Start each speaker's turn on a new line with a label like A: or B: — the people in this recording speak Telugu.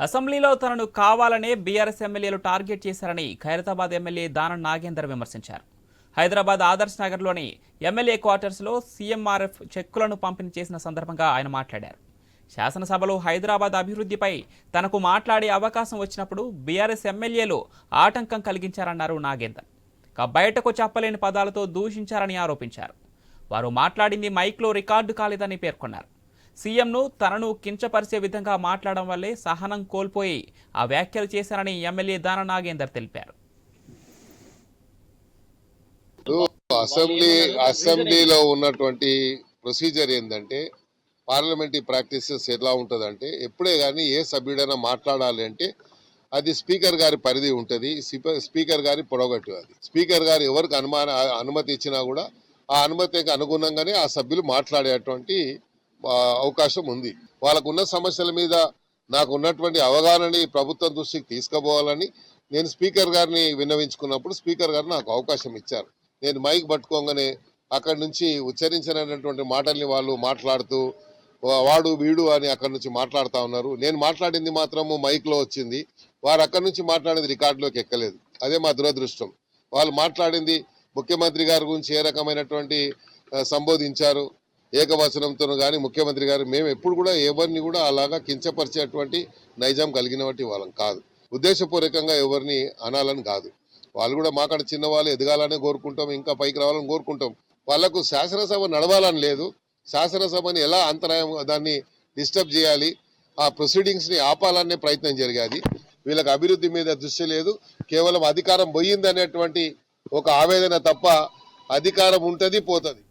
A: అసెంబ్లీలో తనను కావాలనే బీఆర్ఎస్ ఎమ్మెల్యేలు టార్గెట్ చేశారని ఖైరతాబాద్ ఎమ్మెల్యే దానం నాగేందర్ విమర్శించారు. హైదరాబాద్ ఆదర్శ్ నగర్లోని ఎమ్మెల్యే క్వార్టర్స్లో సీఎంఆర్ఎఫ్ చెక్కులను పంపిణీ చేసిన సందర్భంగా ఆయన మాట్లాడారు. శాసనసభలో హైదరాబాద్ అభివృద్ధిపై తనకు మాట్లాడే అవకాశం వచ్చినప్పుడు బీఆర్ఎస్ ఎమ్మెల్యేలు ఆటంకం కలిగించారన్నారు నాగేందర్. ఇక బయటకు చెప్పలేని పదాలతో దూషించారని ఆరోపించారు. వారు మాట్లాడింది మైక్లో రికార్డు కాలేదని పేర్కొన్నారు. సీఎంను తనను కించపరిచే విధంగా మాట్లాడడం వల్లే సహనం కోల్పోయి ఆ వ్యాఖ్యలు చేశారని ఎమ్మెల్యే దాన నాగేందర్ తెలిపారు
B: అసెంబ్లీ అసెంబ్లీలో ఉన్నటువంటి ప్రొసీజర్ ఏంటంటే పార్లమెంటరీ ప్రాక్టీసెస్ ఎలా ఉంటుందంటే ఎప్పుడే కానీ ఏ సభ్యుడైనా మాట్లాడాలి అంటే అది స్పీకర్ గారి పరిధి ఉంటుంది స్పీకర్ గారి పొడగట్టు అది. స్పీకర్ గారు ఎవరికి అనుమాన అనుమతి ఇచ్చినా కూడా ఆ అనుమతికి అనుగుణంగానే ఆ సభ్యులు మాట్లాడేటువంటి అవకాశం ఉంది. వాళ్ళకున్న సమస్యల మీద నాకు ఉన్నటువంటి అవగాహనని ప్రభుత్వం దృష్టికి తీసుకుపోవాలని నేను స్పీకర్ గారిని విన్నవించుకున్నప్పుడు స్పీకర్ గారు నాకు అవకాశం ఇచ్చారు. నేను మైక్ పట్టుకోగానే అక్కడి నుంచి ఉచ్చరించినటువంటి మాటల్ని వాళ్ళు మాట్లాడుతూ వా- వాడు వీడు అని అక్కడి నుంచి మాట్లాడుతూ ఉన్నారు. నేను మాట్లాడింది మాత్రము మైక్లో వచ్చింది. వారు అక్కడి నుంచి మాట్లాడింది రికార్డులోకి ఎక్కలేదు. అదే మా దురదృష్టం. వాళ్ళు మాట్లాడింది ముఖ్యమంత్రి గారి గురించి ఏ రకమైనటువంటి సంబోధించారు. ఏకవచనంతో కానీ ముఖ్యమంత్రి గారు మేము ఎప్పుడు కూడా ఎవరిని కూడా అలాగా కించపరిచేటువంటి నైజాం కలిగినటువంటి వాళ్ళం కాదు. ఉద్దేశపూర్వకంగా ఎవరిని అనాలని కాదు. వాళ్ళు కూడా మాకాడ చిన్న వాళ్ళు ఎదగాలని కోరుకుంటాం ఇంకా పైకి రావాలని కోరుకుంటాం. వాళ్ళకు శాసనసభ నడవాలని లేదు. శాసనసభని ఎలా అంతరాయం దాన్ని డిస్టర్బ్ చేయాలి ఆ ప్రొసీడింగ్స్ని ఆపాలనే ప్రయత్నం జరిగేది. వీళ్ళకి అభివృద్ధి మీద దృష్టి లేదు. కేవలం అధికారం పోయిందనేటువంటి ఒక ఆవేదన తప్ప అధికారం ఉంటుంది పోతుంది.